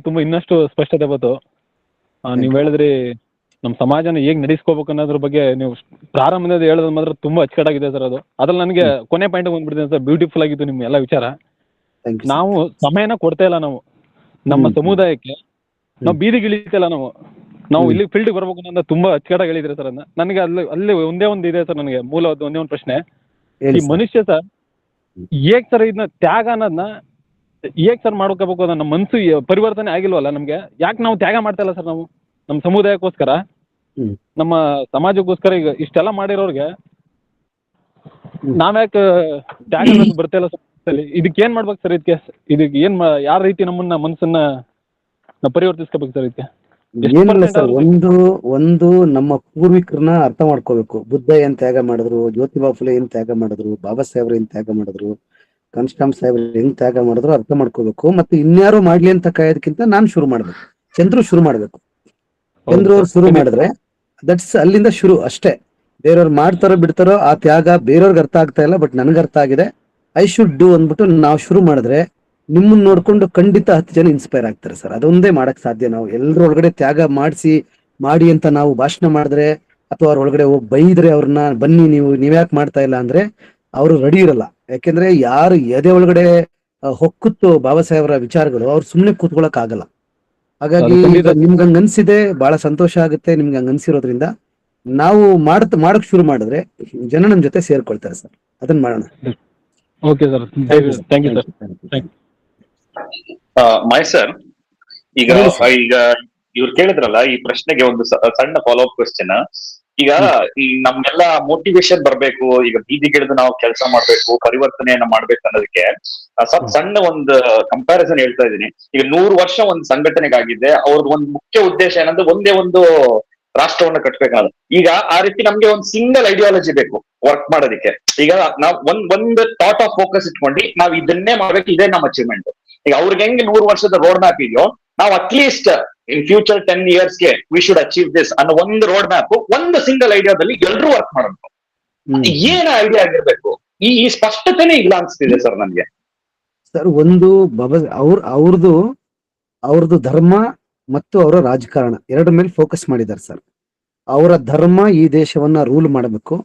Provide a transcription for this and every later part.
ತುಂಬಾ ಇನ್ನಷ್ಟು ಸ್ಪಷ್ಟತೆ ಬಂತು. ನೀವು ಹೇಳಿದ್ರಿ ನಮ್ಮ ಸಮಾಜನ ಹೇಗ್ ನಡೆಸ್ಕೋಬೇಕು ಅನ್ನೋದ್ರ ಬಗ್ಗೆ ನೀವು ಪ್ರಾರಂಭದಿಂದ ಹೇಳೋದು ಮಾತ್ರ ತುಂಬಾ ಅಚ್ಚುಕಟ್ಟಾಗಿದೆ ಸರ್ ಅದು. ಅದ್ರಲ್ಲಿ ನನಗೆ ಕೊನೆ ಪಾಯಿಂಟ್ ಬಂದ್ಬಿಡ್ತೀನಿ ಸರ್. ಬ್ಯೂಟಿಫುಲ್ ಆಗಿತ್ತು ನಿಮ್ಮ ಎಲ್ಲ ವಿಚಾರ. ನಾವು ಸಮಯನ ಕೊಡ್ತಾ ಇಲ್ಲ ನಾವು. ನಮ್ಮ ಸಮುದಾಯಕ್ಕೆ. ನಾವು ಬೀದಿಗೆ ಇಳಿತಿಲ್ಲ ನಾವು. ನಾವು ಇಲ್ಲಿ ಫೀಲ್ಡ್ ಬರ್ಬೇಕು ಅಂತ ತುಂಬಾ ಅಚ್ಚುಕಟ್ಟಾಗಿ ಹೇಳಿದ್ರೆ ಸರ್ ಅನ್ನ ನನಗೆ ಅಲ್ಲಿ ಅಲ್ಲಿ ಒಂದೇ ಒಂದು ಇದೆ ಸರ್ ನನಗೆ ಮೂಲ ಒಂದೇ ಒಂದು ಪ್ರಶ್ನೆ. ಈ ಮನುಷ್ಯ ಸರ್ ಹೇಗ್ ಸರ್ ಇದನ್ನ ತ್ಯಾಗ ಅನ್ನೋದನ್ನ ಹೇಗ್ ಸರ್ ಮಾಡ್ಕೋಬೇಕು ಅದ ನಮ್ಮ ಮನ್ಸು ಪರಿವರ್ತನೆ ಆಗಿಲ್ವಲ್ಲ ನಮ್ಗೆ? ಯಾಕೆ ನಾವು ತ್ಯಾಗ ಮಾಡ್ತಾ ಇಲ್ಲ ಸರ್ ನಾವು? ನಮ್ಮ ಸಮುದಾಯಕ್ಕೋಸ್ಕರ? ನಮ್ಮ ಸಮಾಜಕ್ಕೋಸ್ಕರ ಈಗ ಇಷ್ಟೆಲ್ಲ ಮಾಡಿರೋರ್ಗೆ. ನಾವ್ಯಾಕೆ ತ್ಯಾಗ ಅನ್ನೋದು ಬರ್ತಾ ಇಲ್ಲ ಸರ್ ಇದಕ್ಕೆ ಏನ್ ಮಾಡ್ಬೇಕು ಸರ್ ಇದಕ್ಕೆ? ಇದಕ್ಕೆ ಏನ್ ಯಾರ್ ಯಾವ ರೀತಿ ನಮ್ಮನ್ನ ಮನ್ಸನ್ನ ನಾವು ಪರಿವರ್ತಿಸ್ಕೋಬೇಕು ಸರ್ ಇದಕ್ಕೆ? ಏನಿಲ್ಲ ಸರ್ ಒಂದು ಒಂದು ನಮ್ಮ ಪೂರ್ವಿಕರನ್ನ ಅರ್ಥ ಮಾಡ್ಕೋಬೇಕು. ಬುದ್ಧ ಏನ್ ತ್ಯಾಗ ಮಾಡಿದ್ರು ಜ್ಯೋತಿಬಾ ಫುಲೆ ಏನ್ ತ್ಯಾಗ ಮಾಡಿದ್ರು ಬಾಬಾ ಸಾಹೇಬ್ರ ಏನ್ ತ್ಯಾಗ ಮಾಡಿದ್ರು ಕನ್ಸ್ಟಾಮ್ ಸಾಹೇಬ್ರು ಹೆಂಗ್ ತ್ಯಾಗ ಮಾಡಿದ್ರು ಅರ್ಥ ಮಾಡ್ಕೋಬೇಕು. ಮತ್ತೆ ಇನ್ಯಾರು ಮಾಡ್ಲಿ ಅಂತ ಕಾಯೋದಕ್ಕಿಂತ ನಾನ್ ಶುರು ಮಾಡ್ಬೇಕು. ಚಂದ್ರು ಶುರು ಮಾಡ್ಬೇಕು. ಚಂದ್ರು ಅವ್ರು ಶುರು ಮಾಡಿದ್ರೆ ದಟ್ಸ್ ಅಲ್ಲಿಂದ ಶುರು ಅಷ್ಟೇ. ಬೇರೆಯವ್ರು ಮಾಡ್ತಾರೋ ಬಿಡ್ತಾರೋ ಆ ತ್ಯಾಗ ಬೇರೆಯವ್ರಿಗೆ ಅರ್ಥ ಆಗ್ತಾ ಇಲ್ಲ ಬಟ್ ನನ್ಗೆ ಅರ್ಥ ಆಗಿದೆ. ಐ ಶುಡ್ ಡೂ ಅಂದ್ಬಿಟ್ಟು ನಾವು ಶುರು ಮಾಡಿದ್ರೆ ನಿಮ್ಮನ್ನ ನೋಡ್ಕೊಂಡು ಖಂಡಿತ ಹತ್ತು ಜನ ಇನ್ಸ್ಪೈರ್ ಆಗ್ತಾರೆ ಸರ್. ಅದೊಂದೇ ಮಾಡಕ್ ಸಾಧ್ಯ ನಾವು. ಎಲ್ಲರ ಒಳಗಡೆ ತ್ಯಾಗ ಮಾಡಿಸಿ ಮಾಡಿ ಅಂತ ನಾವು ಭಾಷಣ ಮಾಡಿದ್ರೆ ಅಥವಾ ಅವ್ರ ಒಳಗಡೆ ಹೋಗಿ ಬೈದ್ರೆ ಅವ್ರನ್ನ ಬನ್ನಿ ನೀವು ನೀವ್ಯಾಕೆ ಮಾಡ್ತಾ ಇಲ್ಲ ಅಂದ್ರೆ ಅವರು ರೆಡಿ ಇರಲ್ಲ. ಯಾಕೆಂದ್ರೆ ಯಾರು ಎದೆ ಒಳಗಡೆ ಹೊಕ್ಕುತ್ತು ಬಾಬಾ ಸಾಹೇಬ್ರ ವಿಚಾರಗಳು ಅವ್ರು ಸುಮ್ನೆ ಕೂತ್ಕೊಳಕ್ ಆಗಲ್ಲ ಹಾಗಾಗಿ ನಿಮ್ಗೆ ಹಂಗ ಅನ್ಸಿದೆ ಬಹಳ ಸಂತೋಷ ಆಗುತ್ತೆ ನಿಮ್ಗೆ ಹಂಗ ಅನ್ಸಿರೋದ್ರಿಂದ ನಾವು ಮಾಡತ್ ಮಾಡಕ್ ಶುರು ಮಾಡಿದ್ರೆ ಜನ ನಮ್ ಜೊತೆ ಸೇರ್ಕೊಳ್ತಾರೆ ಸರ್. ಅದನ್ನ ಮಾಡೋಣ. Okay sir. Thank you sir my sir ಈಗ ಈಗ ಇವ್ರು ಕೇಳಿದ್ರಲ್ಲ ಈ ಪ್ರಶ್ನೆಗೆ ಒಂದು ಸಣ್ಣ ಫಾಲೋ ಅಪ್ ಕ್ವಶನ್ ಈಗ ನಮ್ಗೆಲ್ಲ ಮೋಟಿವೇಶನ್ ಬರ್ಬೇಕು ಈಗ ಬೀದಿಗಿಳಿದು ನಾವು ಕೆಲಸ ಮಾಡ್ಬೇಕು ಪರಿವರ್ತನೆಯನ್ನ ಮಾಡ್ಬೇಕು ಅನ್ನೋದಕ್ಕೆ ಸ್ವಲ್ಪ ಸಣ್ಣ ಒಂದು ಕಂಪ್ಯಾರಿಸನ್ ಹೇಳ್ತಾ ಇದ್ದೀನಿ. ಈಗ ನೂರು ವರ್ಷ ಒಂದು ಸಂಘಟನೆಗಾಗಿದ್ದೆ ಅವ್ರದ್ದು ಒಂದು ಮುಖ್ಯ ಉದ್ದೇಶ ಏನಂದ್ರೆ ಒಂದೇ ಒಂದು ರಾಷ್ಟ್ರವನ್ನ ಕಟ್ಬೇಕಾದ. ಈಗ ಆ ರೀತಿ ನಮ್ಗೆ ಒಂದು ಸಿಂಗಲ್ ಐಡಿಯಾಲಜಿ ಬೇಕು ವರ್ಕ್ ಮಾಡೋದಕ್ಕೆ. ಈಗ ನಾವ್ ಒಂದ್ ಒಂದ್ ಥಾಟ್ ಆಫ್ ಫೋಕಸ್ ಇಟ್ಕೊಂಡು ನಾವ್ ಇದನ್ನೇ ಮಾಡ್ಬೇಕು ಇದೇ ನಮ್ಮ ಅಚೀವ್ಮೆಂಟ್ ಈಗ ಅವ್ರಿಗೆ ಹೆಂಗ್ ನೂರು ವರ್ಷದ ರೋಡ್ ಮ್ಯಾಪ್ ಇದೆಯೋ ನಾವು ಅಟ್ಲೀಸ್ಟ್ ಇನ್ ಫ್ಯೂಚರ್ ಟೆನ್ಗೆ ವಿ ಶುಡ್ ಅಚೀವ್ ದಿಸ್ ಅನ್ನೋ ಒಂದು ರೋಡ್ ಮ್ಯಾಪ್ ಒಂದು ಸಿಂಗಲ್ ಐಡಿಯಾದಲ್ಲಿ ಎಲ್ಲರೂ ವರ್ಕ್ ಮಾಡಬೇಕು ಏನ ಐಡಿಯಾ ಆಗಿರ್ಬೇಕು? ಈ ಸ್ಪಷ್ಟತೆನೆ ಸ್ಪಷ್ಟತೆನೇ ಇಲ್ಲ ಅನ್ಸ್ತಿದೆ ಸರ್ ನನ್ಗೆ. ಸರ್ ಒಂದು ಬಬ ಅವ್ರ ಅವ್ರದ್ದು ಅವ್ರದ್ದು ಧರ್ಮ ಮತ್ತು ಅವರ ರಾಜಕಾರಣ ಎರಡರ ಮೇಲೆ ಫೋಕಸ್ ಮಾಡಿದ್ದಾರೆ ಸರ್. ಅವರ ಧರ್ಮ ಈ ದೇಶವನ್ನ ರೂಲ್ ಮಾಡಬೇಕು.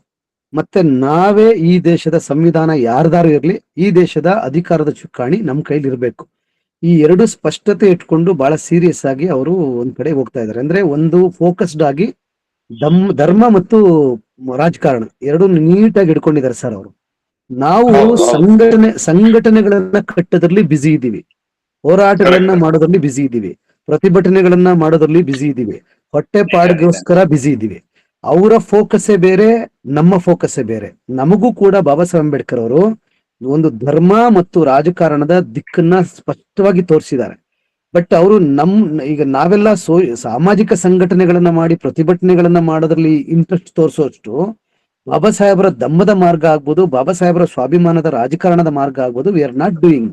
ಮತ್ತೆ ನಾವೇ ಈ ದೇಶದ ಸಂವಿಧಾನ ಯಾರ್ದಾರು ಇರಲಿ ಈ ದೇಶದ ಅಧಿಕಾರದ ಚುಕ್ಕಾಣಿ ನಮ್ಮ ಕೈಲಿ ಇರಬೇಕು ಈ ಎರಡು ಸ್ಪಷ್ಟತೆ ಇಟ್ಕೊಂಡು ಬಹಳ ಸೀರಿಯಸ್ ಆಗಿ ಅವರು ಒಂದ್ ಕಡೆ ಹೋಗ್ತಾ ಇದ್ದಾರೆ. ಅಂದ್ರೆ ಒಂದು ಫೋಕಸ್ಡ್ ಆಗಿ ದಮ್ ಧರ್ಮ ಮತ್ತು ರಾಜಕಾರಣ ಎರಡು ನೀಟಾಗಿ ಇಟ್ಕೊಂಡಿದ್ದಾರೆ ಸರ್ ಅವರು. ನಾವು. ಸಂಘಟನೆ ಸಂಘಟನೆಗಳನ್ನ ಕಟ್ಟೋದ್ರಲ್ಲಿ ಬಿಸಿ ಇದ್ದೀವಿ. ಹೋರಾಟಗಳನ್ನ ಮಾಡೋದ್ರಲ್ಲಿ ಬಿಸಿ ಇದ್ದೀವಿ. ಪ್ರತಿಭಟನೆಗಳನ್ನ ಮಾಡೋದ್ರಲ್ಲಿ ಬಿಸಿ ಇದ್ದೀವಿ. ಹೊಟ್ಟೆ ಪಾಡಿಗೋಸ್ಕರ ಬಿಸಿ ಇದ್ದೀವಿ. ಅವರ ಫೋಕಸ್ಸೇ ಬೇರೆ ನಮ್ಮ ಫೋಕಸ್ಸೇ ಬೇರೆ. ನಮಗೂ ಕೂಡ ಬಾಬಾ ಸಾಹೇಬ್ ಅಂಬೇಡ್ಕರ್ ಅವರು ಒಂದು ಧರ್ಮ ಮತ್ತು ರಾಜಕಾರಣದ ದಿಕ್ಕನ್ನ ಸ್ಪಷ್ಟವಾಗಿ ತೋರಿಸಿದ್ದಾರೆ. ಬಟ್ ಅವರು ನಮ್ ಈಗ ನಾವೆಲ್ಲ ಸೋ ಸಾಮಾಜಿಕ ಸಂಘಟನೆಗಳನ್ನ ಮಾಡಿ ಪ್ರತಿಭಟನೆಗಳನ್ನ ಮಾಡೋದ್ರಲ್ಲಿ ಇಂಟ್ರೆಸ್ಟ್ ತೋರಿಸೋಷ್ಟು ಬಾಬಾ ಸಾಹೇಬರ ದಮ್ಮದ ಮಾರ್ಗ ಆಗ್ಬೋದು ಬಾಬಾ ಸಾಹೇಬರ ಸ್ವಾಭಿಮಾನದ ರಾಜಕಾರಣದ ಮಾರ್ಗ ಆಗ್ಬೋದು ವಿ ಆರ್ ನಾಟ್ ಡೂಯಿಂಗ್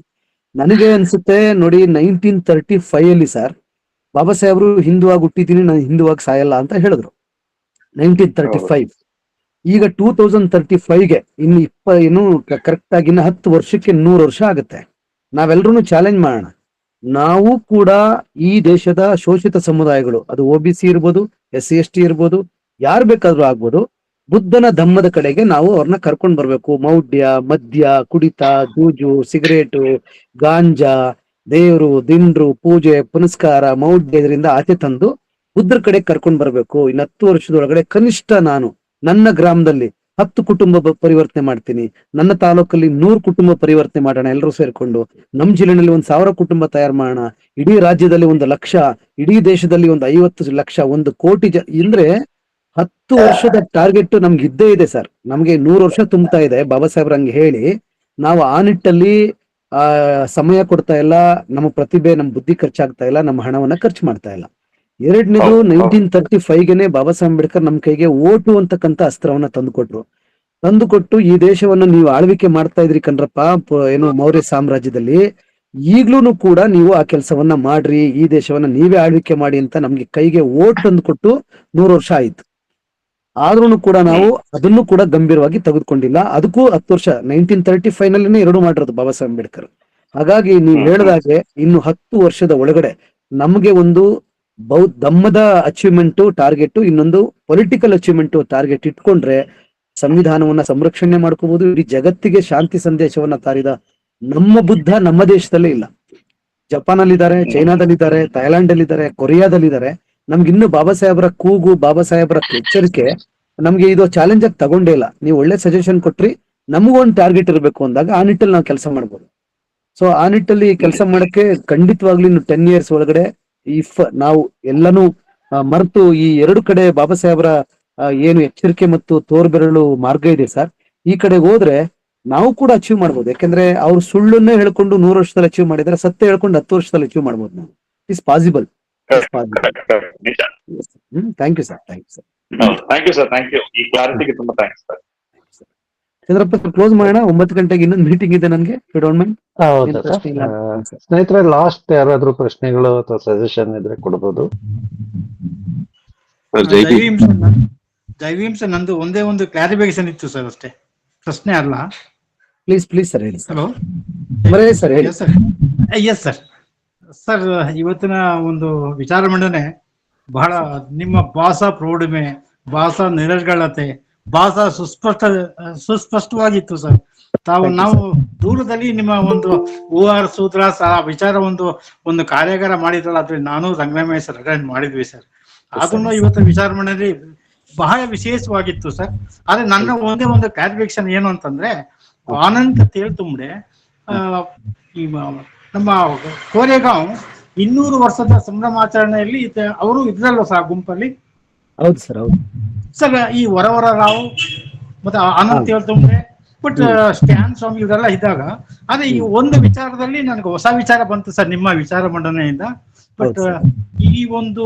ನನಗೆ ಅನ್ಸುತ್ತೆ ನೋಡಿ ನೈನ್ಟೀನ್ ತರ್ಟಿ ಫೈವ್ ಅಲ್ಲಿ ಸರ್ ಬಾಬಾ ಸಾಹೇಬರು ಹಿಂದುವಾಗಿ ಹುಟ್ಟಿದ್ದೀನಿ ನಾನು ಹಿಂದುವಾಗಿ ಸಾಯಲ್ಲ ಅಂತ ಹೇಳಿದ್ರು. ನೈನ್ಟೀನ್ ತರ್ಟಿ ಫೈವ್ ಈಗ ಟೂ ತೌಸಂಡ್ ತರ್ಟಿ ಫೈವ್ಗೆ ಇನ್ನು ಇಪ್ಪ ಏನು ಕರೆಕ್ಟ್ ಆಗಿ ಇನ್ನು ಹತ್ತು ವರ್ಷಕ್ಕೆ ನೂರು ವರ್ಷ ಆಗುತ್ತೆ. ನಾವೆಲ್ಲರೂ ಚಾಲೆಂಜ್ ಮಾಡೋಣ. ನಾವು ಕೂಡ ಈ ದೇಶದ ಶೋಷಿತ ಸಮುದಾಯಗಳು, ಅದು ಒ ಬಿ ಸಿ ಇರ್ಬೋದು ಎಸ್ ಸಿ ಎಸ್ ಟಿ ಇರ್ಬೋದು, ಯಾರು ಬೇಕಾದ್ರೂ ಆಗ್ಬೋದು, ಬುದ್ಧನ ಧಮ್ಮದ ಕಡೆಗೆ ನಾವು ಅವ್ರನ್ನ ಕರ್ಕೊಂಡ್ ಬರ್ಬೇಕು. ಮೌಢ್ಯ, ಮದ್ಯ, ಕುಡಿತ, ಜೂಜು, ಸಿಗರೇಟು, ಗಾಂಜಾ, ದೇವರು, ದಿಂಡ್ರು, ಪೂಜೆ, ಪುನಸ್ಕಾರ, ಮೌಢ್ಯ ಇದರಿಂದ ಆಚೆ ತಂದು ಬುದ್ಧರ ಕಡೆ ಕರ್ಕೊಂಡ್ ಬರ್ಬೇಕು. ಇನ್ನು ಹತ್ತು ವರ್ಷದೊಳಗಡೆ ಕನಿಷ್ಠ ನಾನು ನನ್ನ ಗ್ರಾಮದಲ್ಲಿ ಹತ್ತು ಕುಟುಂಬ ಪರಿವರ್ತನೆ ಮಾಡ್ತೀನಿ. ನನ್ನ ತಾಲೂಕಲ್ಲಿ ನೂರು ಕುಟುಂಬ ಪರಿವರ್ತನೆ ಮಾಡೋಣ ಎಲ್ಲರೂ ಸೇರ್ಕೊಂಡು. ನಮ್ಮ ಜಿಲ್ಲೆನಲ್ಲಿ ಒಂದ್ ಸಾವಿರ ಕುಟುಂಬ ತಯಾರು ಮಾಡೋಣ. ಇಡೀ ರಾಜ್ಯದಲ್ಲಿ ಒಂದು ಲಕ್ಷ ಇಡೀ ದೇಶದಲ್ಲಿ ಒಂದು ಐವತ್ತು ಲಕ್ಷ ಒಂದು ಕೋಟಿ ಜ ಅಂದ್ರೆ ಹತ್ತು ವರ್ಷದ ಟಾರ್ಗೆಟ್ ನಮ್ಗೆ ಇದ್ದೇ ಇದೆ ಸರ್. ನಮ್ಗೆ ನೂರು ವರ್ಷ ತುಂಬ್ತಾ ಇದೆ. ಬಾಬಾ ಸಾಹೇಬ್ರ ಹಂಗೆ ಹೇಳಿ ನಾವು ಆ ನಿಟ್ಟಲ್ಲಿ ಆ ಸಮಯ ಕೊಡ್ತಾ ಇಲ್ಲ ನಮ್ಮ ಪ್ರತಿಭೆ ನಮ್ಮ ಬುದ್ಧಿ ಖರ್ಚಾಗ್ತಾ ಇಲ್ಲ ನಮ್ಮ ಹಣವನ್ನ ಖರ್ಚು ಮಾಡ್ತಾ ಇಲ್ಲ. ಎರಡನೇದು. ನೈನ್ಟೀನ್ ತರ್ಟಿ ಫೈವ್ಗೆನೆ ಬಾಬಾ ಸಾಹೇಬ್ ಅಂಬೇಡ್ಕರ್ ನಮ್ ಕೈಗೆ ಓಟು ಅಂತಕ್ಕಂತ ಅಸ್ತ್ರವನ್ನ ತಂದುಕೊಟ್ರು. ತಂದುಕೊಟ್ಟು ಈ ದೇಶವನ್ನ ನೀವು ಆಳ್ವಿಕೆ ಮಾಡ್ತಾ ಇದ್ರಿ ಕಣ್ರಪ್ಪ ಏನು ಮೌರ್ಯ ಸಾಮ್ರಾಜ್ಯದಲ್ಲಿ. ಈಗ್ಲೂ ಕೂಡ ನೀವು ಆ ಕೆಲಸವನ್ನ ಮಾಡ್ರಿ ಈ ದೇಶವನ್ನ ನೀವೇ ಆಳ್ವಿಕೆ ಮಾಡಿ ಅಂತ ನಮ್ಗೆ ಕೈಗೆ ಓಟ್ ತಂದುಕೊಟ್ಟು ನೂರು ವರ್ಷ ಆಯ್ತು. ಆದ್ರೂ ಕೂಡ ನಾವು ಅದನ್ನು ಕೂಡ ಗಂಭೀರವಾಗಿ ತೆಗೆದುಕೊಂಡಿಲ್ಲ. ಅದಕ್ಕೂ ಹತ್ತು ವರ್ಷ ನೈನ್ಟೀನ್ ತರ್ಟಿ ಫೈವ್ನಲ್ಲಿ ಎರಡು ಮಾಡಿರೋದು ಬಾಬಾ ಸಾಹೇಬ್ ಅಂಬೇಡ್ಕರ್. ಹಾಗಾಗಿ ನೀವು. ಹೇಳಿದಾಗೆ ಇನ್ನು ಹತ್ತು ವರ್ಷದ ಒಳಗಡೆ ನಮ್ಗೆ ಒಂದು ಬೌ ದಮ್ಮದ ಅಚೀವ್ಮೆಂಟ್ ಟಾರ್ಗೆಟ್ ಇನ್ನೊಂದು ಪೊಲಿಟಿಕಲ್ ಅಚೀವ್ಮೆಂಟ್ ಟಾರ್ಗೆಟ್ ಇಟ್ಕೊಂಡ್ರೆ ಸಂವಿಧಾನವನ್ನ ಸಂರಕ್ಷಣೆ ಮಾಡ್ಕೋಬಹುದು ಇಡೀ ಜಗತ್ತಿಗೆ ಶಾಂತಿ ಸಂದೇಶವನ್ನ ತಾರಿದ ನಮ್ಮ ಬುದ್ಧ ನಮ್ಮ ದೇಶದಲ್ಲೇ ಇಲ್ಲ. ಜಪಾನ್ ಅಲ್ಲಿದ್ದಾರೆ ಚೈನಾದಲ್ಲಿದ್ದಾರೆ ಥೈಲ್ಯಾಂಡ್ ಅಲ್ಲಿದ್ದಾರೆ ಕೊರಿಯಾದಲ್ಲಿದ್ದಾರೆ. ನಮ್ಗೆ ಇನ್ನು ಬಾಬಾ ಸಾಹೇಬರ ಕೂಗು ಬಾಬಾ ಸಾಹೇಬರ ಎಚ್ಚರಿಕೆ ನಮ್ಗೆ ಇದು ಚಾಲೆಂಜ್ ಆಗಿ ತಗೊಂಡೇ ಇಲ್ಲ. ನೀವು ಒಳ್ಳೆ ಸಜೆಷನ್ ಕೊಟ್ರಿ, ನಮಗೊಂದು ಟಾರ್ಗೆಟ್ ಇರಬೇಕು ಅಂದಾಗ ಆ ನಿಟ್ಟಲ್ಲಿ ನಾವು ಕೆಲಸ ಮಾಡ್ಬೋದು. ಸೊ ಆ ನಿಟ್ಟಲ್ಲಿ ಕೆಲಸ ಮಾಡಕ್ಕೆ ಖಂಡಿತವಾಗ್ಲಿ ಇನ್ನು ಟೆನ್ ಇಯರ್ಸ್ ಒಳಗಡೆ ಇಫ್ ನಾವು ಎಲ್ಲಾನು ಮರೆತು ಈ ಎರಡು ಕಡೆ ಬಾಬಾ ಸಾಹೇಬ್ರ ಏನು ಎಚ್ಚರಿಕೆ ಮತ್ತು ತೋರ್ಬೆರಳು ಮಾರ್ಗ ಇದೆ ಸರ್. ಈ ಕಡೆ ಹೋದ್ರೆ ನಾವು ಕೂಡ ಅಚೀವ್ ಮಾಡ್ಬೋದು. ಯಾಕಂದ್ರೆ ಅವ್ರು ಸುಳ್ಳನ್ನೇ ಹೇಳ್ಕೊಂಡು ನೂರು ವರ್ಷದಲ್ಲಿ ಅಚೀವ್ ಮಾಡಿದ್ರೆ ಸತ್ಯ ಹೇಳ್ಕೊಂಡು ಹತ್ತು ವರ್ಷದಲ್ಲಿ ಅಚೀವ್ ಮಾಡ್ಬೋದು ನಾವು. Is possible thank you sir thank you sir thank you sir thank you ಈ ಕ್ಲಾರಿಟಿಗೆ ತುಂಬಾ ಥ್ಯಾಂಕ್ಸ್ ಸರ್ ಚಂದ್ರಪ್ಪ ಕ್ಲೋಸ್ ಮಾಡೋಣ. ಒಂಬತ್ತು ಗಂಟೆಗೆ ಇನ್ನೊಂದು ಮೀಟಿಂಗ್ ಇದೆ ನನಗೆ. ಡೋಂಟ್ ಮೈಂಡ್ ಸ್ನೇಹಿತರೆ ಲಾಸ್ಟ್ ಯಾರಾದ್ರೂ ಪ್ರಶ್ನೆಗಳು ಅಥವಾ ಸಜೆಷನ್ ಇದ್ರೆ ಕೊಡ್ಬೋದು. ಜೈವೀಂ ಸರ್ ನಂದು ಒಂದೇ ಒಂದು ಕ್ಲಾರಿಫಿಕೇಶನ್ ಇತ್ತು ಸರ್ ಅಷ್ಟೇ. ಪ್ರಶ್ನೆ ಅಲ್ಲ. ಪ್ಲೀಸ್ ಪ್ಲೀಸ್ ಸರ್ ಹೇಳಿ ಸರ್ ಹಲೋ ಸರ್ ಹೇಳಿ. Yes sir yes sir sir ಇವತ್ತಿನ ಒಂದು ವಿಚಾರ ಮಂಡನೆ ಬಹಳ ನಿಮ್ಮ ಭಾಷಾ ಪ್ರೌಢಿಮೆ ಭಾಷಾ ನಿರರ್ಗಳತೆ ಭಾಷಾ ಸುಸ್ಪಷ್ಟ ಸುಸ್ಪಷ್ಟವಾಗಿತ್ತು ಸರ್. ತಾವು ನಾವು ದೂರದಲ್ಲಿ ನಿಮ್ಮ ಒಂದು ಓ ಆರ್ ಸೂತ್ರ ವಿಚಾರ ಒಂದು ಒಂದು ಕಾರ್ಯಾಗಾರ ಮಾಡಿದ್ರಲ್ಲ ಅದ್ರಲ್ಲಿ ನಾನು ರಂಗರಾಮಯ್ಯ ಸರ್ ಅಟೆಂಡ್ ಮಾಡಿದ್ವಿ ಸರ್. ಅದನ್ನು ಇವತ್ತು ವಿಚಾರ ಮಾಡಿದ್ರಿ ಬಹಳ ವಿಶೇಷವಾಗಿತ್ತು ಸರ್. ಆದ್ರೆ ನನ್ನ ಒಂದೇ ಒಂದು ಕ್ಲಾರಿಫಿಕೇಶನ್ ಏನು ಅಂತಂದ್ರೆ ಆನಂದ್ ತೇಳ್ತುಂಬೆ ಆ, ಈ ನಮ್ಮ ಕೋರೆಗಾಂವ್ ಇನ್ನೂರು ವರ್ಷದ ಸಂಭ್ರಮಾಚರಣೆಯಲ್ಲಿ ಅವರು ಇದ್ರಲ್ವ ಸರ್ ಗುಂಪಲ್ಲಿ? ಹೌದು ಸರ್ ಹೌದು. ಸರ್ ಈ ವರವರ ರಾವ್ ಮತ್ತೆ ಆನಂದ್ ತೇಳ್ತುಂಬೆ ಬಟ್ ಸ್ಟ್ಯಾನ್ ಸ್ವಾಮಿ ಇವರೆಲ್ಲ ಇದ್ದಾಗ ಆದ್ರೆ ಈ ಒಂದು ವಿಚಾರದಲ್ಲಿ ನನಗೆ ಹೊಸ ವಿಚಾರ ಬಂತು ಸರ್ ನಿಮ್ಮ ವಿಚಾರ ಮಂಡನೆಯಿಂದ. ಬಟ್ ಈ ಒಂದು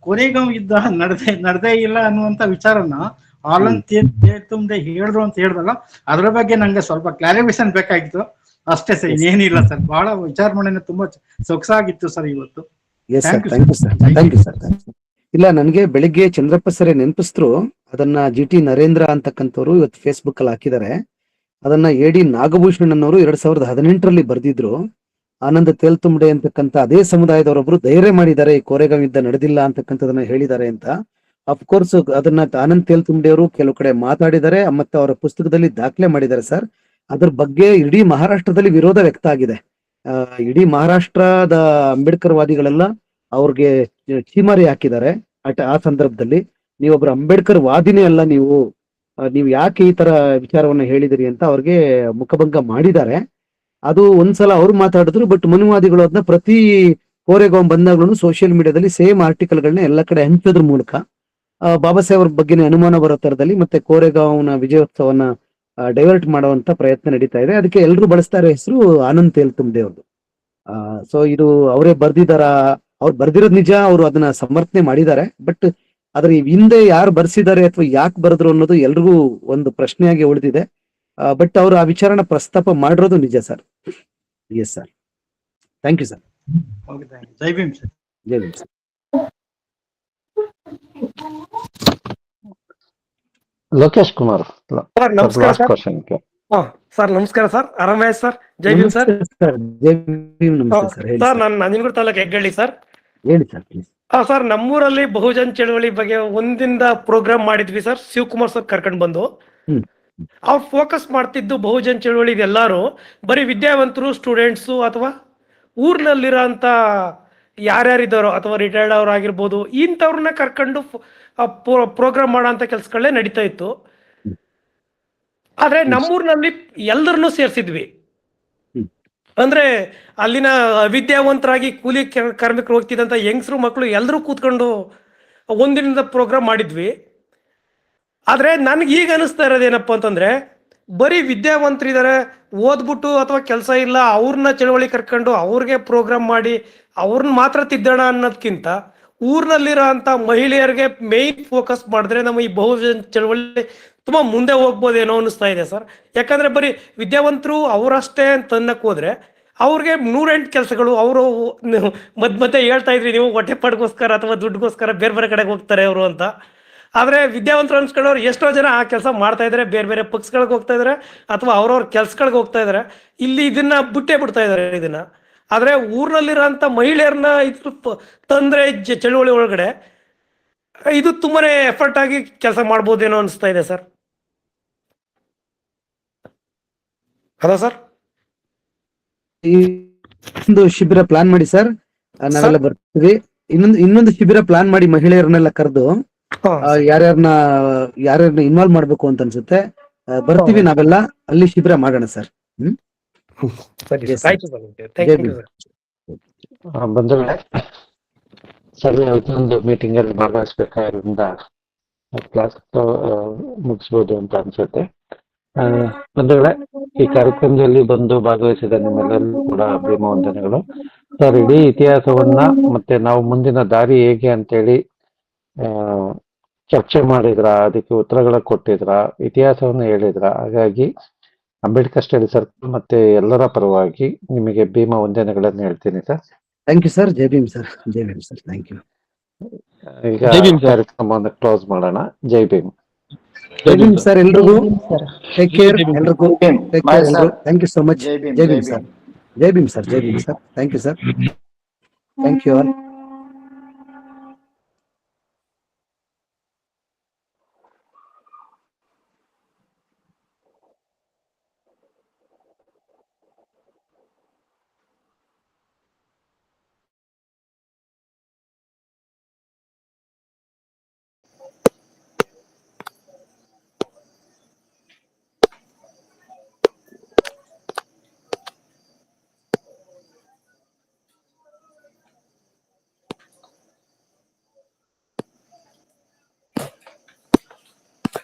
ಕೊರೆಗಾಂವ್ ಯುದ್ಧ ನಡೆದೇ ನಡೆದೇ ಇಲ್ಲ ಅನ್ನುವಂತ ವಿಚಾರನ ಆನಂದ್ ತೇಳ್ತುಂಬೆ ಹೇಳಿದ್ರು ಅಂತ ಹೇಳಿದಲ್ಲ ಅದ್ರ ಬಗ್ಗೆ ನಂಗೆ ಸ್ವಲ್ಪ ಕ್ಲಾರಿಫಿಕೇಶನ್ ಬೇಕಾಗಿತ್ತು. ಅಷ್ಟೇ ಸರ್ ಏನಿಲ್ಲ ಸರ್ ಬಹಳ ವಿಚಾರ ಮಂಡನೆ ತುಂಬಾ ಸೊಗಸಾಗಿತ್ತು ಸರ್ ಇವತ್ತು. Thank you sir thank you sir thank you ಇಲ್ಲ, ನನಗೆ ಬೆಳಿಗ್ಗೆ ಚಂದ್ರಪ್ಪ ಸರ್ ನೆನಪಿಸಿದ್ರು ಅದನ್ನ ಜಿ ಟಿ ನರೇಂದ್ರ ಅಂತಕ್ಕಂಥವ್ರು ಇವತ್ತು ಫೇಸ್ಬುಕ್ ಅಲ್ಲಿ ಹಾಕಿದ್ದಾರೆ. ಅದನ್ನ ಎ ಡಿ ನಾಗಭೂಷಣ್ ಅನ್ನೋರು ಎರಡ್ ಸಾವಿರದ ಹದಿನೆಂಟರಲ್ಲಿ ಬರೆದಿದ್ರು. ಆನಂದ ತೇಲ್ತುಂಬಡೆ ಅಂತಕ್ಕಂಥ ಅದೇ ಸಮುದಾಯದವರೊಬ್ರು ಧೈರ್ಯ ಮಾಡಿದ್ದಾರೆ, ಈ ಕೋರೆಗಾಂವ್ ಯುದ್ಧ ನಡೆದಿಲ್ಲ ಅಂತಕ್ಕಂಥದನ್ನ ಹೇಳಿದ್ದಾರೆ ಅಂತ. ಅಫ್ಕೋರ್ಸ್ ಅದನ್ನ ಆನಂದ್ ತೇಲ್ತುಂಬಡೆ ಅವರು ಕೆಲವು ಕಡೆ ಮಾತಾಡಿದ್ದಾರೆ, ಮತ್ತೆ ಅವರ ಪುಸ್ತಕದಲ್ಲಿ ದಾಖಲೆ ಮಾಡಿದ್ದಾರೆ ಸರ್. ಅದ್ರ ಬಗ್ಗೆ ಇಡೀ ಮಹಾರಾಷ್ಟ್ರದಲ್ಲಿ ವಿರೋಧ ವ್ಯಕ್ತ ಆಗಿದೆ. ಇಡೀ ಮಹಾರಾಷ್ಟ್ರದ ಅಂಬೇಡ್ಕರ್ ವಾದಿಗಳೆಲ್ಲ ಅವ್ರಿಗೆ ಚೀಮಾರಿ ಹಾಕಿದ್ದಾರೆ. ಅಟ್ ಆ ಸಂದರ್ಭದಲ್ಲಿ ನೀವೊಬ್ರು ಅಂಬೇಡ್ಕರ್ ವಾದಿನೇ ಅಲ್ಲ ನೀವು ನೀವು ಯಾಕೆ ಈ ತರ ವಿಚಾರವನ್ನ ಹೇಳಿದಿರಿ ಅಂತ ಅವ್ರಿಗೆ ಮುಖಭಂಗ ಮಾಡಿದ್ದಾರೆ. ಅದು ಒಂದ್ಸಲ ಅವ್ರು ಮಾತಾಡಿದ್ರು, ಬಟ್ ಮನುವಾದಿಗಳು ಅದನ್ನ ಪ್ರತಿ ಕೋರೆಗಾಂವ್ ಬಂದಾಗ್ಲೂ ಸೋಷಿಯಲ್ ಮೀಡಿಯಾದಲ್ಲಿ ಸೇಮ್ ಆರ್ಟಿಕಲ್ಗಳನ್ನ ಎಲ್ಲ ಕಡೆ ಹಂಚೋದ್ರ ಮೂಲಕ ಬಾಬಾ ಸಾಹೇಬ್ರ ಬಗ್ಗೆನೇ ಅನುಮಾನ ಬರೋ ತರದಲ್ಲಿ ಮತ್ತೆ ಕೋರೆಗಾಂವ್ನ ವಿಜಯೋತ್ಸವನ ಡೈವರ್ಟ್ ಮಾಡುವಂತ ಪ್ರಯತ್ನ ನಡೀತಾ ಇದೆ. ಅದಕ್ಕೆ ಎಲ್ಲರೂ ಬಳಸ್ತಾ ಇರೋ ಹೆಸರು ಆನಂದ್ ತೇಲ್ತುಂಬೆ ಅವ್ರದ್ದು ಸೊ ಇದು ಅವರೇ ಬರ್ದಿದಾರ ಅವ್ರು ಬರ್ದಿರೋದ್ ನಿಜ ಅವರು ಅದನ್ನ ಸಮರ್ಥನೆ ಮಾಡಿದ್ದಾರೆ. ಬಟ್ ಅದ್ರ ಹಿಂದೆ ಯಾರು ಬರ್ಸಿದ್ದಾರೆ ಅಥವಾ ಯಾಕೆ ಬರೆದ್ರು ಅನ್ನೋದು ಎಲ್ರಿಗೂ ಒಂದು ಪ್ರಶ್ನೆಯಾಗಿ ಉಳಿದಿದೆ. ಬಟ್ ಅವರು ಆ ವಿಚಾರನ ಪ್ರಸ್ತಾಪ ಮಾಡಿರೋದು ನಿಜ sir. Yes sir thank you sir okay Jai Bhim sir. Jai Bhim sir. Lokesh Kumar. Sir ನಮಸ್ಕಾರ ಸರ್. ಕ್ವಶನ್ ಸರ್ ನಮಸ್ಕಾರ ಸರ್. ಆರಾಮ sir? Jai Bhim sir. Sir. Jai Bhim ನಮಸ್ತೆ ಸರ್. Sir sir. ನಾನು ನಂಜನಗೂಡು ತಾಲೂಕು ಹೆಗ್ಗಳ್ಳಿ ಸರ್. ಹೇಳಿ sir please ಹಾ sir ನಮ್ಮೂರಲ್ಲಿ ಬಹುಜನ್ ಚಳವಳಿ ಬಗ್ಗೆ ಒಂದಿಂದ ಪ್ರೋಗ್ರಾಮ್ ಮಾಡಿದ್ವಿ ಸರ್ ಶಿವಕುಮಾರ್ ಸರ್ ಕರ್ಕೊಂಡು ಬಂದು. ಅವ್ರು ಫೋಕಸ್ ಮಾಡ್ತಿದ್ದು ಬಹುಜನ್ ಚಳವಳಿ ಎಲ್ಲಾರು. ಬರೀ ವಿದ್ಯಾವಂತರು ಸ್ಟೂಡೆಂಟ್ಸು ಅಥವಾ ಊರ್ನಲ್ಲಿರೋ ಅಂತ ಯಾರ್ಯಾರಿದ್ದಾರೋ ಅಥವಾ ರಿಟೈರ್ಡ್ ಅವ್ರು ಆಗಿರ್ಬೋದು ಇಂಥವ್ರನ್ನ ಕರ್ಕೊಂಡು ಪ್ರೋಗ್ರಾಮ್ ಮಾಡೋ ಅಂತ ಕೆಲ್ಸಗಳೇ ನಡೀತಾ ಇತ್ತು. ಆದ್ರೆ ನಮ್ಮೂರ್ನಲ್ಲಿ ಎಲ್ಲರನ್ನೂ ಸೇರ್ಸಿದ್ವಿ. ಅಂದ್ರೆ ಅಲ್ಲಿನ ವಿದ್ಯಾವಂತರಾಗಿ ಕೂಲಿ ಕಾರ್ಮಿಕರು ಹೋಗ್ತಿದ್ದಂಥ ಯಂಗ್ಸ್ರು ಮಕ್ಕಳು ಎಲ್ಲರೂ ಕೂತ್ಕೊಂಡು ಒಂದಿನದ ಪ್ರೋಗ್ರಾಮ್ ಮಾಡಿದ್ವಿ. ಆದರೆ ನನ್ಗೆ ಈಗ ಅನಿಸ್ತಾ ಇರೋದೇನಪ್ಪ ಅಂತಂದ್ರೆ ಬರೀ ವಿದ್ಯಾವಂತರಿದ್ದಾರೆ ಓದ್ಬಿಟ್ಟು ಅಥವಾ ಕೆಲಸ ಇಲ್ಲ ಅವ್ರನ್ನ ಚಳವಳಿ ಕರ್ಕೊಂಡು ಅವ್ರಿಗೆ ಪ್ರೋಗ್ರಾಮ್ ಮಾಡಿ ಅವ್ರನ್ನ ಮಾತ್ರ ತಿದ್ದೋಣ ಅನ್ನೋದ್ಕಿಂತ ಊರ್ನಲ್ಲಿರೋ ಅಂತ ಮಹಿಳೆಯರಿಗೆ ಮೇನ್ ಫೋಕಸ್ ಮಾಡಿದ್ರೆ ನಮ್ಮ ಈ ಬಹುಜನ ಚಳವಳಿ ತುಂಬಾ ಮುಂದೆ ಹೋಗ್ಬೋದೇನೋ ಅನಿಸ್ತಾ ಇದೆ ಸರ್. ಯಾಕಂದ್ರೆ ಬರೀ ವಿದ್ಯಾವಂತರು ಅವರಷ್ಟೇ ಅಂತ ಅನ್ನಕ್ಕೆ ಹೋದ್ರೆ ಅವ್ರಿಗೆ ನೂರೆಂಟು ಕೆಲಸಗಳು, ಅವರು ಮದ್ ಮತ್ತೆ ಹೇಳ್ತಾ ಇದ್ರಿ, ನೀವು ಹೊಟ್ಟೆ ಪಾಡ್ಗೋಸ್ಕರ ಅಥವಾ ದುಡ್ಡುಗೋಸ್ಕರ ಬೇರೆ ಬೇರೆ ಕಡೆಗೆ ಹೋಗ್ತಾರೆ ಅವರು ಅಂತ. ಆದರೆ ವಿದ್ಯಾವಂತರು ಅನ್ಸ್ಕೊಂಡವ್ರು ಎಷ್ಟೋ ಜನ ಆ ಕೆಲಸ ಮಾಡ್ತಾ ಇದ್ದಾರೆ ಬೇರೆ ಬೇರೆ ಪಕ್ಷಗಳಿಗೆ ಹೋಗ್ತಾ ಇದ್ದಾರೆ ಅಥವಾ ಅವ್ರವ್ರ ಕೆಲಸಗಳಿಗೆ ಹೋಗ್ತಾ ಇದ್ದಾರೆ ಇಲ್ಲಿ ಇದನ್ನ ಬಿಟ್ಟೇ ಬಿಡ್ತಾ ಇದ್ದಾರೆ ಇದನ್ನ. ಆದರೆ ಊರಿನಲ್ಲಿರೋಂಥ ಮಹಿಳೆಯರನ್ನ ಇದು ತಂದ್ರೆ ಚಳುವಳಿ ಒಳಗಡೆ ಇದು ತುಂಬಾನೇ ಎಫರ್ಟ್ ಆಗಿ ಕೆಲಸ ಮಾಡ್ಬೋದೇನೋ ಅನಿಸ್ತಾ ಇದೆ ಸರ್. Hello sir. ಒಂದು ಶಿಬಿರ ಪ್ಲಾನ್ ಮಾಡಿ ಸರ್ ನಾವೆಲ್ಲ ಬರ್ತೀವಿ. ಇನ್ನೊಂದು ಇನ್ನೊಂದು ಶಿಬಿರ ಪ್ಲಾನ್ ಮಾಡಿ ಮಹಿಳೆಯರನ್ನೆಲ್ಲ ಕರೆದು ಯಾರ್ಯಾರನ್ನ ಯಾರ್ಯಾರನ್ನ ಇನ್ವಾಲ್ವ್ ಮಾಡ್ಬೇಕು ಅಂತ ಅನ್ಸುತ್ತೆ ಬರ್ತೀವಿ ನಾವೆಲ್ಲ. ಅಲ್ಲಿ ಶಿಬಿರ ಮಾಡೋಣ ಸರ್ ಸರಿ Yes, sir. Thank you sir ಆ, ಬಂಧುಗಳೇ ಸರ್ ಇವತ್ತೊಂದು ಮೀಟಿಂಗ್ ಅಲ್ಲಿ ಭಾಗವಹಿಸ್ಬೇಕಾದ್ರಿಂದ ಕ್ಲಾಸ್ ಮುಗಿಸ್ಬೋದು ಅಂತ ಅನ್ಸುತ್ತೆ. ಬಂಧುಗಳೇ ಈ ಕಾರ್ಯಕ್ರಮದಲ್ಲಿ ಬಂದು ಭಾಗವಹಿಸಿದ ನಿಮ್ಮೆಲ್ಲರಿಗೂ ಕೂಡ ಭೀಮ ವಂದನೆಗಳು. ಸರ್ ಇಡೀ ಇತಿಹಾಸವನ್ನ ಮತ್ತೆ ನಾವು ಮುಂದಿನ ದಾರಿ ಹೇಗೆ ಅಂತೇಳಿ ಆ, ಚರ್ಚೆ ಮಾಡಿದ್ರ ಅದಕ್ಕೆ ಉತ್ತರಗಳ ಕೊಟ್ಟಿದ್ರ ಇತಿಹಾಸವನ್ನು ಹೇಳಿದ್ರ. ಹಾಗಾಗಿ ಅಂಬೇಡ್ಕರ್ ಸ್ಟಡಿ ಸರ್ಕಲ್ ಮತ್ತೆ ಎಲ್ಲರ ಪರವಾಗಿ ನಿಮಗೆ ಭೀಮ ವಂದನೆಗಳನ್ನು ಹೇಳ್ತೀನಿ sir. Thank you sir Jai Bhim sir Jai Bhim sir thank you ಈಗ ಸರ್. ಕಾರ್ಯಕ್ರಮವನ್ನು ಕ್ಲೋಸ್ ಮಾಡೋಣ. ಜೈ ಭೀಮ್. ಸರ್ ಎಲ್ರಿಗೂ sir take care Jai Bhim. ಎಲ್ರಿಗೂ ಟೇಕ್ Bye, ಕೇರ್ sir. ಎಲ್ರು thank you so much Jai Bhim Jai Jai Bhim sir Jai Bhim sir Jai Bhim sir thank you sir thank you all